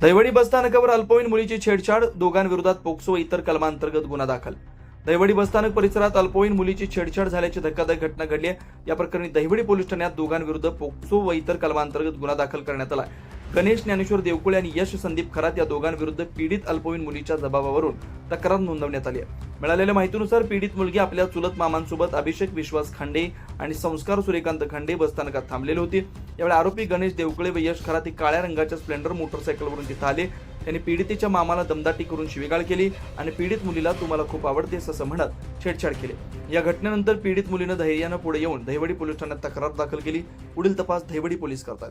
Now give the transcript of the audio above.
दैवडी बसस्थानकावर अल्पवयीन मुलीची छेडछाड दोघांविरोधात पोक्सो व इतर कलमांतर्गत गुन्हा दाखल. दैवडी बसस्थानक परिसरात अल्पवयीन मुलीची छेडछाड झाल्याची धक्कादायक घटना घडली आहे. या प्रकरणी दहिवडी पोलीस ठाण्यात दोघांविरुद्ध पोक्सो व इतर कलमांतर्गत गुन्हा दाखल करण्यात आला गणेश ज्ञानेश्वर देवकुळे आणि यश संदीप खरात या दोघांविरुद्ध पीडित अल्पवयीन मुलीच्या जबाबावरून तक्रार नोंदवण्यात आली आहे. मिळालेल्या माहितीनुसार पीडित मुलगी आपल्या चुलत मामांसोबत अभिषेक विश्वास खांडे आणि संस्कार सूर्यकांत खांडे बसस्थानकात थांबलेले होते. यावेळी आरोपी गणेश देवकळे व यश खरात काळ्या रंगाच्या स्प्लेंडर मोटरसायकलवरून तिथं आले. त्यांनी पीडितेच्या मामाला दमदाटी करून शिवीगाळ केली आणि पीडित मुलीला तुम्हाला खूप आवडतेस असं म्हणत छेडछाड केली. या घटनेनंतर पीडित मुलीनं धैर्यानं पुढे येऊन दहिवडी पोलीस ठाण्यात तक्रार दाखल केली. पुढील तपास दहिवडी पोलीस करतात.